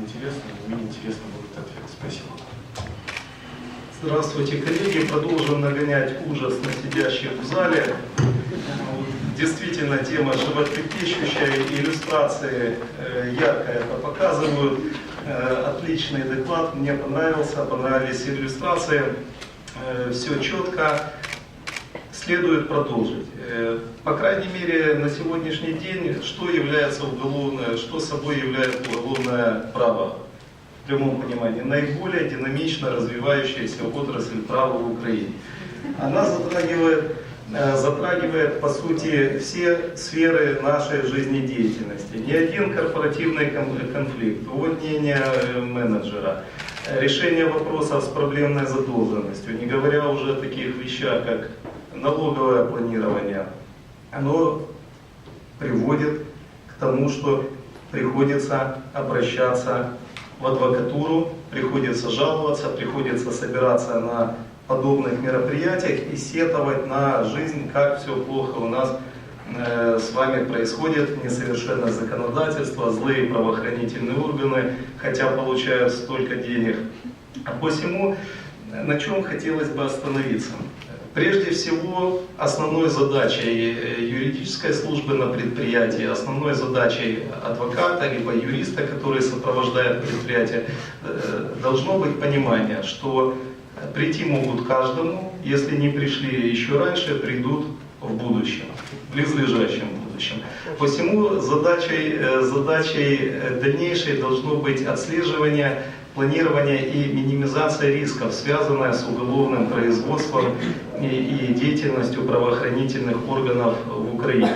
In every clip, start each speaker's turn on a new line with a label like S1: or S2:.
S1: интересно, и мне интересно будет ответ. Спасибо.
S2: Здравствуйте, коллеги. Продолжим нагонять ужас на сидящих в зале. Действительно, тема животрепещущая, иллюстрации э, ярко это показывают. Э, Отличный доклад, мне понравился, понравились иллюстрации. Все четко, следует продолжить. Э, По крайней мере, на сегодняшний день, что является уголовное, что собой является уголовное право в прямом понимании, наиболее динамично развивающаяся отрасль права в Украине. Она затрагивает, э, затрагивает, по сути, все сферы нашей жизнедеятельности. Ни один корпоративный кон- конфликт, увольнение э, менеджера, решение вопросов с проблемной задолженностью, не говоря уже о таких вещах, как налоговое планирование, оно приводит к тому, что приходится обращаться в адвокатуру, приходится жаловаться, приходится собираться на подобных мероприятиях и сетовать на жизнь, как все плохо у нас э, с вами происходит, несовершенное законодательство, злые правоохранительные органы, хотя получают столько денег. А посему, на чем хотелось бы остановиться? Прежде всего, основной задачей э, юридической службы на предприятии, основной задачей адвоката либо юриста, который сопровождает предприятие, э, должно быть понимание, что прийти могут каждому, если не пришли еще раньше, придут в будущем, в близлежащем будущем. Посему задачей, э, задачей дальнейшей должно быть отслеживание планирование и минимизация рисков, связанная с уголовным производством и, и деятельностью правоохранительных органов в Украине.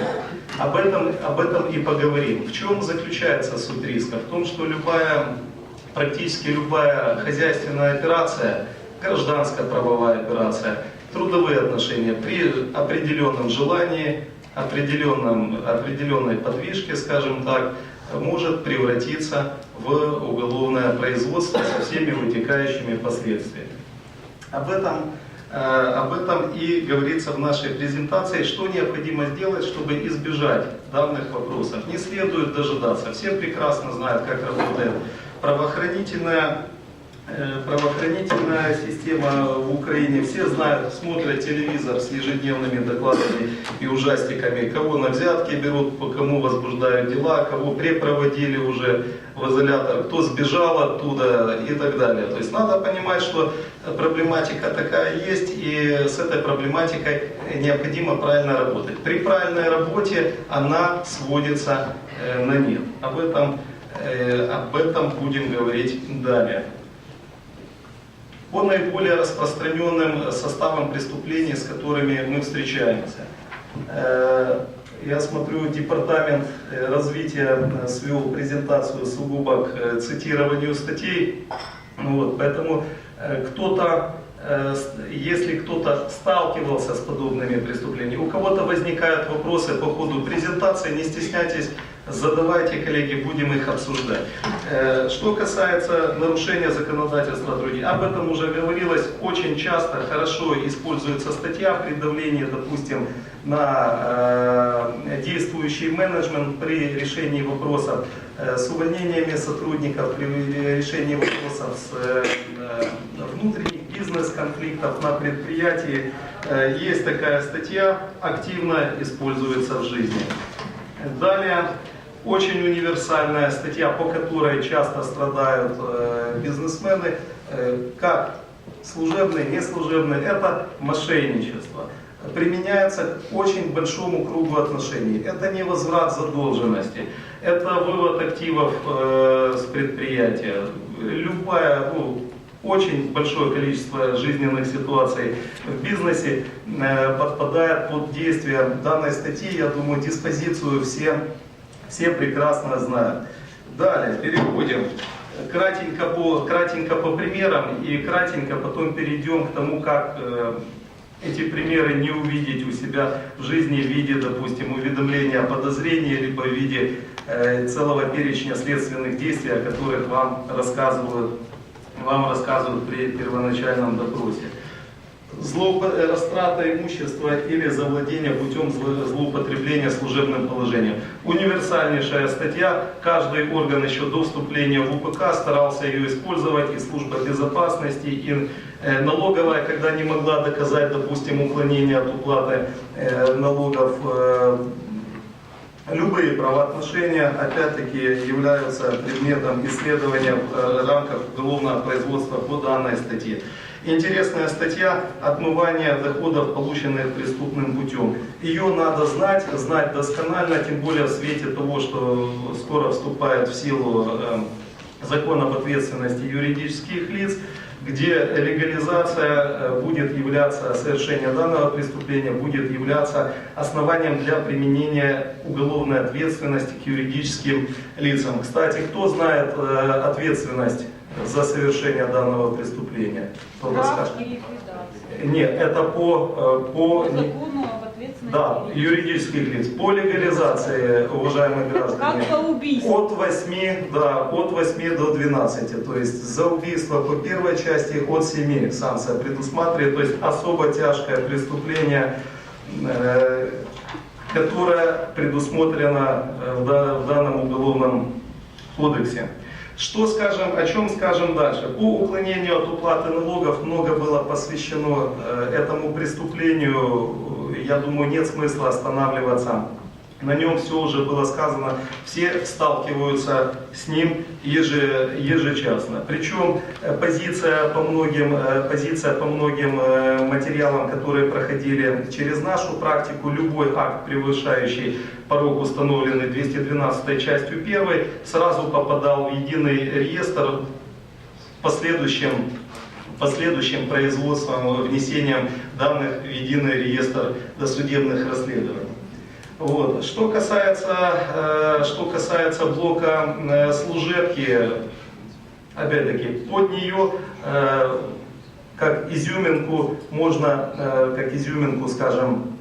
S2: Об этом, об этом и поговорим. В чем заключается суть риска? В том, что любая, практически любая хозяйственная операция, гражданская правовая операция, трудовые отношения при определенном желании, определенном, определенной подвижке, скажем так, может превратиться в уголовное производство со всеми вытекающими последствиями. Об этом, э, об этом и говорится в нашей презентации, что необходимо сделать, чтобы избежать данных вопросов. Не следует дожидаться. Все прекрасно знают, как работает правоохранительная правоохранительная система в Украине. Все знают, смотрят телевизор с ежедневными докладами и ужастиками, кого на взятки берут, по кому возбуждают дела, кого препроводили уже в изолятор, кто сбежал оттуда и так далее. То есть надо понимать, что проблематика такая есть, и с этой проблематикой необходимо правильно работать. При правильной работе она сводится э, на нет. Об этом, э, об этом будем говорить далее по наиболее распространенным составам преступлений, с которыми мы встречаемся. Э, Я смотрю, департамент э, развития э, свел презентацию сугубо к э, цитированию статей. Ну Вот, поэтому э, кто-то, э, если кто-то сталкивался с подобными преступлениями, у кого-то возникают вопросы по ходу презентации, не стесняйтесь, задавайте, коллеги, будем их обсуждать. Э, Что касается нарушения законодательства о об этом уже говорилось, очень часто хорошо используется статья при давлении, допустим, на э, действующий менеджмент при решении вопросов э, с увольнениями сотрудников, при решении вопросов с внутренних бизнес-конфликтов на предприятии. Есть такая статья, активно используется в жизни. Далее, очень универсальная статья, по которой часто страдают э, бизнесмены, э, как служебные, неслужебные, это мошенничество. Применяется к очень большому кругу отношений. Это не возврат задолженности, это вывод активов э, с предприятия. Любая, ну, очень большое количество жизненных ситуаций в бизнесе э, подпадает под действие данной статьи. Я думаю, диспозицию все, все прекрасно знают. Далее, переходим кратенько по, кратенько по примерам и кратенько потом перейдем к тому, как э, эти примеры не увидеть у себя в жизни в виде, допустим, уведомления о подозрении, либо в виде э, целого перечня следственных действий, о которых вам рассказывают, вам рассказывают при первоначальном допросе. Злоупо- э, растрата имущества или завладение путем зло- злоупотребления служебным положением. Универсальнейшая статья. Каждый орган еще до вступления в УПК старался ее использовать, и служба безопасности, и э, налоговая, когда не могла доказать, допустим, уклонение от уплаты э, налогов, Любые правоотношения, опять-таки, являются предметом исследования в рамках уголовного производства по данной статье. Интересная статья «Отмывание доходов, полученных преступным путем». Ее надо знать, знать досконально, тем более в свете того, что скоро вступает в силу э, закон об ответственности юридических лиц, где легализация э, будет являться, совершение данного преступления будет являться основанием для применения уголовной ответственности к юридическим лицам. Кстати, кто знает э, ответственность за совершение данного преступления? Кто расскажет? Нет, это по, э, по
S3: По закону об ответственности.
S2: да, юридических лиц. По легализации, уважаемые граждане.
S3: Как по убийству.
S2: От 8, да, от 8 до 12. То есть за убийство по первой части от 7 санкция предусматривает. То есть особо тяжкое преступление, э, которое предусмотрено э, в данном уголовном кодексе. Что скажем, о чем скажем дальше? По уклонению от уплаты налогов много было посвящено э, этому преступлению. Я думаю, нет смысла останавливаться. На нем все уже было сказано, все сталкиваются с ним еже- ежечасно. Причем э, позиция по многим, э, позиция по многим э, материалам, которые проходили через нашу практику, любой акт, превышающий порог, установленный 212 частью 1, сразу попадал в единый реестр последующим последующим производством, внесением данных в единый реестр досудебных расследований. Вот. Что, касается, э, что касается блока э, служебки, опять-таки, под нее э, как изюминку можно, как изюминку, скажем,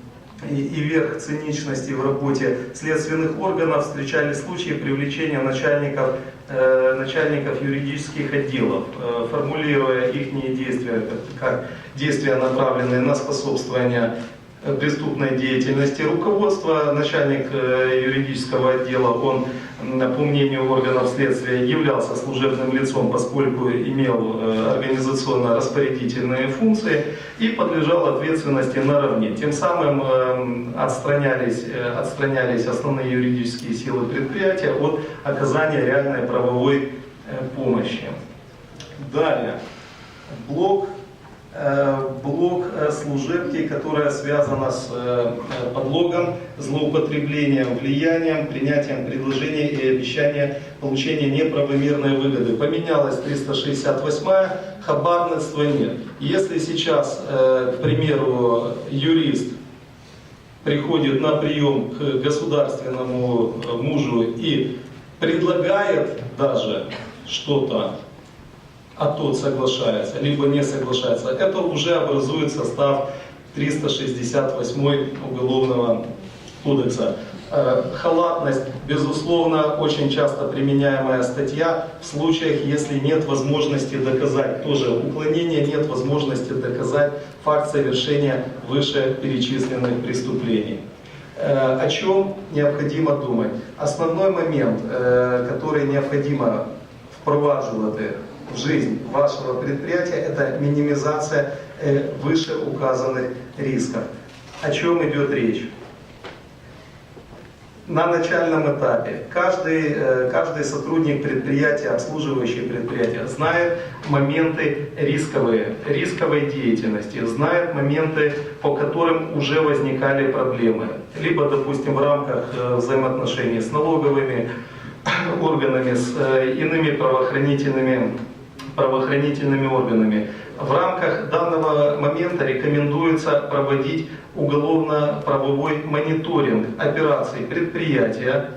S2: и, и верх циничности в работе следственных органов встречали случаи привлечения начальников, э, начальников юридических отделов, э, формулируя их действия как, как действия, направленные на способствование преступной деятельности. Руководство, начальник э, юридического отдела, он, по мнению органов следствия, являлся служебным лицом, поскольку имел э, организационно-распорядительные функции и подлежал ответственности наравне. Тем самым э, отстранялись, отстранялись основные юридические силы предприятия от оказания реальной правовой помощи. Далее. Блок блок э, служебки, которая связана с э, э, подлогом, злоупотреблением, влиянием, принятием предложений и обещания получения неправомерной выгоды. Поменялась 368 хабарництва нет. Если сейчас, э, к примеру, юрист приходит на прием к государственному э, мужу и предлагает даже что-то, а тот соглашается, либо не соглашается, это уже образует состав 368 Уголовного кодекса. Э, Халатность, безусловно, очень часто применяемая статья в случаях, если нет возможности доказать, тоже уклонение, нет возможности доказать факт совершения вышеперечисленных преступлений. Э, О чем необходимо думать? Основной момент, е, который необходимо впроваджувати жизнь вашего предприятия, это минимизация э, вышеуказанных рисков. О чем идет речь? На начальном этапе каждый, э, каждый сотрудник предприятия, обслуживающий предприятие, знает моменты рисковые, рисковой деятельности, знает моменты, по которым уже возникали проблемы. Либо, допустим, в рамках э, взаимоотношений с налоговыми органами, с иными правоохранительными, правоохранительными органами. В рамках данного момента рекомендуется проводить уголовно-правовой мониторинг операций предприятия,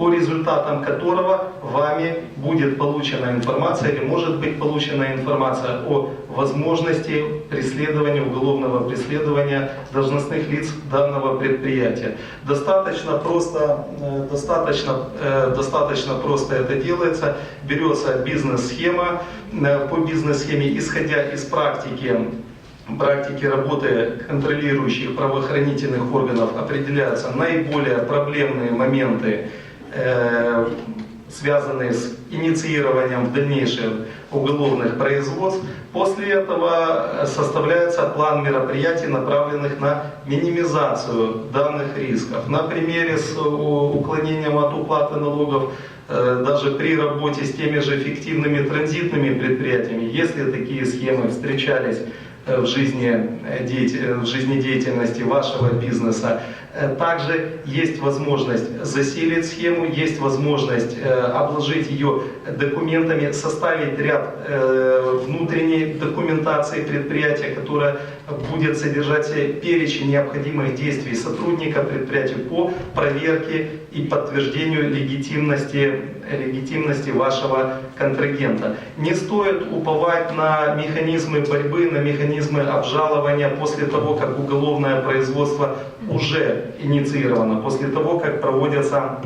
S2: по результатам которого вами будет получена информация или может быть получена информация о возможности преследования, уголовного преследования должностных лиц данного предприятия. Достаточно просто, э, достаточно, э, достаточно просто это делается. Берется бизнес-схема, э, по бизнес-схеме, исходя из практики практике работы контролирующих правоохранительных органов определяются наиболее проблемные моменты, связанные с инициированием в дальнейшем уголовных производств. После этого составляется план мероприятий, направленных на минимизацию данных рисков. На примере с э, уклонением от уплаты налогов э, даже при работе с теми же эффективными транзитными предприятиями, если такие схемы встречались э, в жизни, в жизнедеятельности вашего бизнеса, также есть возможность засилить схему, есть возможность обложить ее документами, составить ряд внутренней документации предприятия, которая будет содержать перечень необходимых действий сотрудника предприятия по проверке и подтверждению легитимности, легитимности вашего контрагента. Не стоит уповать на механизмы борьбы, на механизмы обжалования после того, как уголовное производство уже инициировано, после того, как проводятся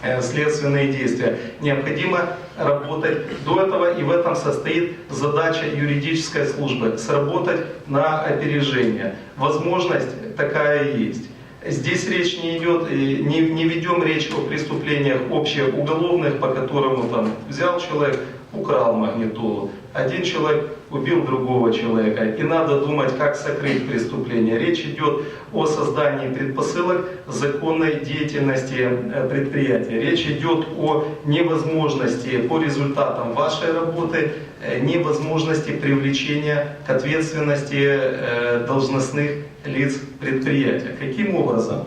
S2: Э, следственные действия. Необходимо работать до этого, и в этом состоит задача юридической службы, сработать на опережение. Возможность такая есть. Здесь речь не идет, не, не ведем речь о преступлениях общеуголовных, по которому там взял человек, украл магнитолу. Один человек убил другого человека. И надо думать, как сокрыть преступление. Речь идет о создании предпосылок законной деятельности э, предприятия. Речь идет о невозможности по результатам вашей работы, э, невозможности привлечения к ответственности э, должностных лиц предприятия. Каким образом?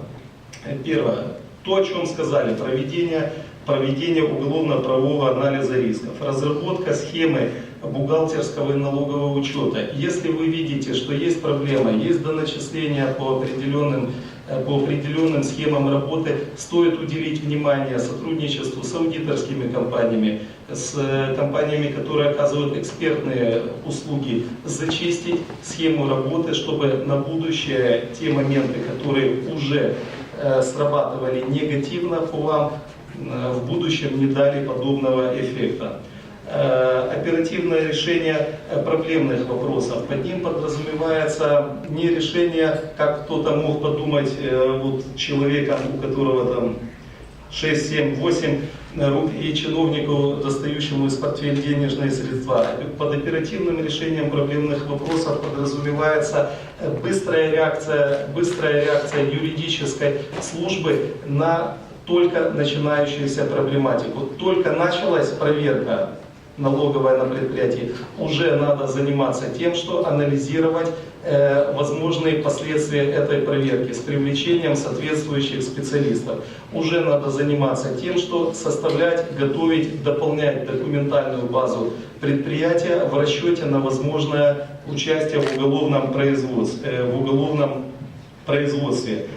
S2: Первое. То, о чем сказали, проведение проведение уголовно-правового анализа рисков, разработка схемы бухгалтерского и налогового учета. Если вы видите, что есть проблема, есть доначисления по определенным, э, по определенным схемам работы, стоит уделить внимание сотрудничеству с аудиторскими компаниями, с э, компаниями, которые оказывают экспертные услуги, зачистить схему работы, чтобы на будущее те моменты, которые уже э, срабатывали негативно по вам, в будущем не дали подобного эффекта. Э, оперативное решение э, проблемных вопросов. Под ним подразумевается не решение, как кто-то мог подумать, вот человека, у которого там 6, 7, 8 рук и чиновнику, достающему из портфеля денежные средства. Под оперативным решением проблемных вопросов подразумевается быстрая реакция, быстрая реакция юридической службы на только начинающуюся проблематику. Только началась проверка налоговая на предприятии, уже надо заниматься тем, что анализировать э, возможные последствия этой проверки с привлечением соответствующих специалистов. Уже надо заниматься тем, что составлять, готовить, дополнять документальную базу предприятия в расчете на возможное участие в уголовном производстве. Э, в уголовном производстве.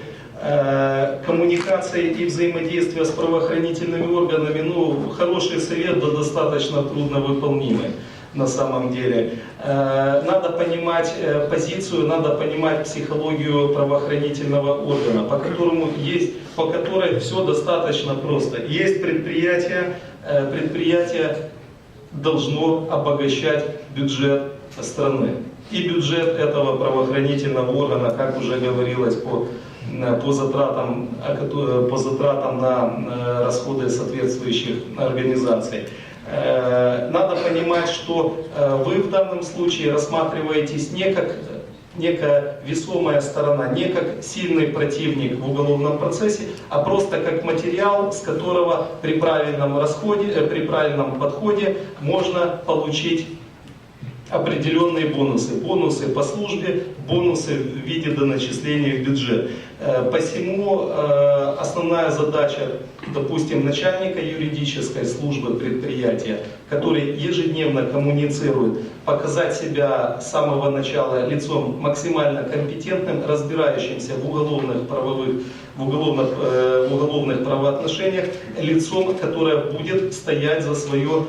S2: Э, коммуникации и взаимодействия с правоохранительными органами, ну, хороший совет, да достаточно трудно выполнимый на самом деле. Э, надо понимать э, позицию, надо понимать психологию правоохранительного органа, по которому есть, по которой все достаточно просто. Есть предприятие, предприятие должно обогащать бюджет страны. И бюджет этого правоохранительного органа, как уже говорилось по по затратам, э, по затратам на э, расходы соответствующих организаций. Надо понимать, что вы в данном случае рассматриваетесь не как некая весомая сторона, не как сильный противник в уголовном процессе, а просто как материал, с которого при правильном расходе, при правильном подходе можно получить определенные бонусы. Бонусы по службе, бонусы в виде доначисления в бюджет. Э, посему э, основная задача, допустим, начальника юридической службы предприятия, который ежедневно коммуницирует, показать себя с самого начала лицом максимально компетентным, разбирающимся в уголовных правовых в уголовных, э, в уголовных правоотношениях лицом, которое будет стоять за свое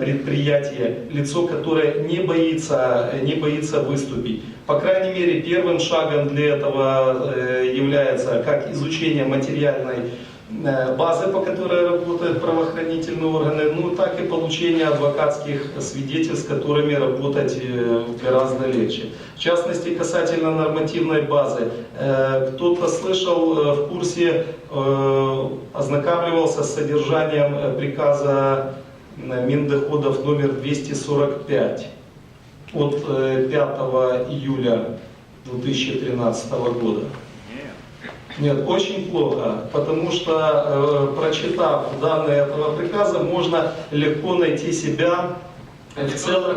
S2: предприятие, лицо, которое не боится, не боится выступить. По крайней мере, первым шагом для этого является как изучение материальной э, базы, по которой работают правоохранительные органы, ну так и получение адвокатских свидетельств, с которыми работать э, гораздо легче. В частности, касательно нормативной базы. Э, Кто-то слышал, э, в курсе э, ознакомливался с содержанием э, приказа э, Миндоходов номер 245 от э, 5 июля 2013 года. Нет, очень плохо, потому что э, прочитав данные этого приказа, можно легко найти себя
S4: Это
S2: в
S4: тот, в
S2: целом.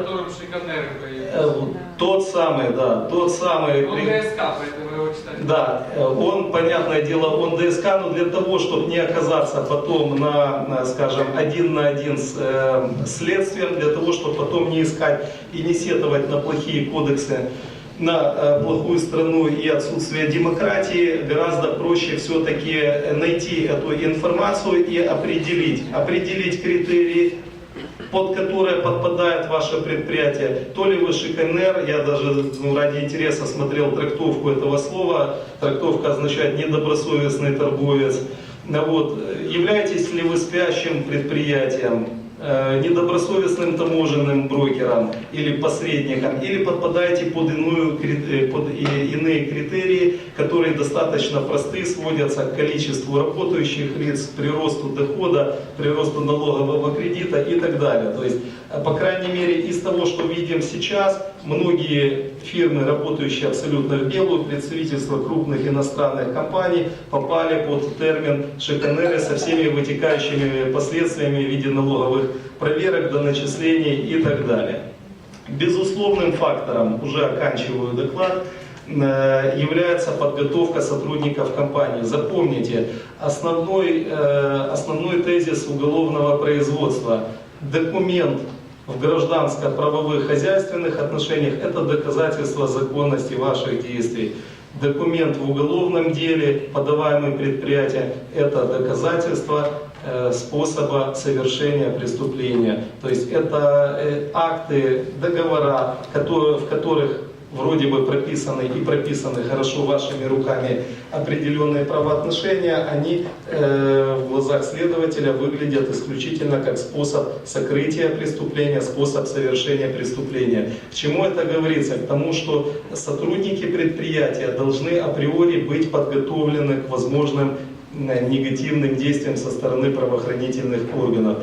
S2: э, тот самый, да, тот самый.
S4: Он ДСК, поэтому.
S2: Да, он, понятное дело, он ДСК, но для того, чтобы не оказаться потом на, на, скажем, один на один с э, следствием, для того, чтобы потом не искать и не сетовать на плохие кодексы, на э, плохую страну и отсутствие демократии, гораздо проще все-таки найти эту информацию и определить, определить критерии, под которые подпадает ваше предприятие. То ли вы шиканер, я даже ну, ради интереса смотрел трактовку этого слова, трактовка означает недобросовестный торговец. Вот. Являетесь ли вы спящим предприятием, недобросовестным таможенным брокером или посредником, или подпадаете под, иную, э, под иные критерии, которые достаточно просты, сводятся к количеству работающих лиц, приросту дохода, приросту налогового кредита и так далее. То есть, э, по крайней мере, из того, что видим сейчас, многие фирмы, работающие абсолютно в белую, представительства крупных иностранных компаний попали под термин шиканеры со всеми вытекающими последствиями в виде налоговых проверок, доначислений и так далее. Безусловным фактором, уже оканчиваю доклад, э, является подготовка сотрудников компании. Запомните, основной, э, основной тезис уголовного производства – документ в гражданско-правовых хозяйственных отношениях – это доказательство законности ваших действий. Документ в уголовном деле, подаваемый предприятием, это доказательство э, способа совершения преступления. То есть это э, акты, договора, в которых вроде бы прописаны и прописаны хорошо вашими руками определенные правоотношения, они э, в глазах следователя выглядят исключительно как способ сокрытия преступления, способ совершения преступления. К чему это говорится? К тому, что сотрудники предприятия должны априори быть подготовлены к возможным э, негативным действиям со стороны правоохранительных органов.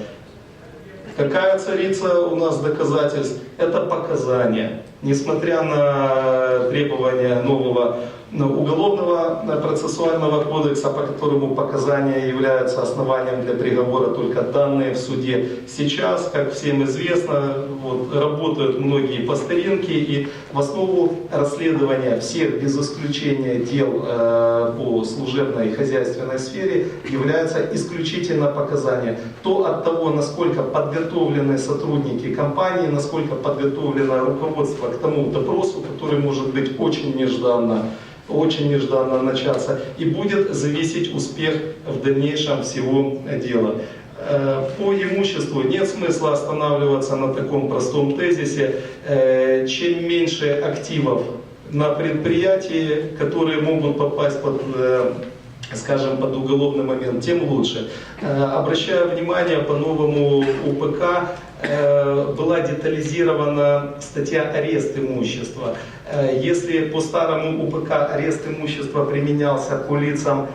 S2: Какая царица у нас доказательств? Это показания. Несмотря на требования нового уголовного процессуального кодекса, по которому показания являются основанием для приговора только данные в суде. Сейчас, как всем известно, вот, работают многие по старинке, и в основу расследования всех, без исключения дел э, по служебной и хозяйственной сфере, являются исключительно показания. То от того, насколько подготовлены сотрудники компании, насколько подготовлено руководство к тому допросу, который может быть очень нежданно, очень нежданно начаться, и будет зависеть успех в дальнейшем всего дела. Э, По имуществу нет смысла останавливаться на таком простом тезисе. Э, Чем меньше активов на предприятии, которые могут попасть под э, скажем, под уголовный момент, тем лучше. Э, Обращаю внимание, по новому УПК э, была детализирована статья арест имущества. Э, Если по старому УПК арест имущества применялся по лицам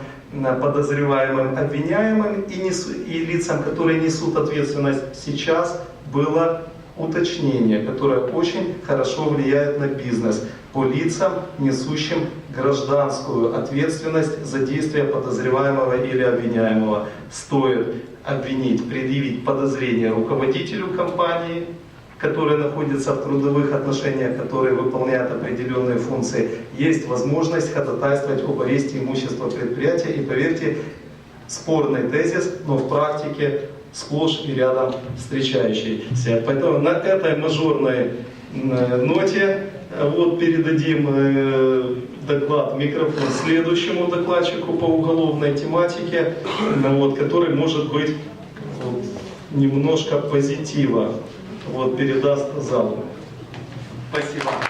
S2: подозреваемым, обвиняемым и, несу- и лицам, которые несут ответственность, сейчас было уточнение, которое очень хорошо влияет на бизнес по лицам, несущим гражданскую ответственность за действия подозреваемого или обвиняемого. Стоит обвинить, предъявить подозрение руководителю компании, который находится в трудовых отношениях, который выполняет определенные функции, есть возможность ходатайствовать об аресте имущества предприятия. И поверьте, спорный тезис, но в практике сплошь и рядом встречающийся. Поэтому на этой мажорной м, ноте э, вот передадим э, доклад, микрофон следующему докладчику по уголовной тематике, вот, который может быть вот, немножко позитива вот, передаст залу. Спасибо.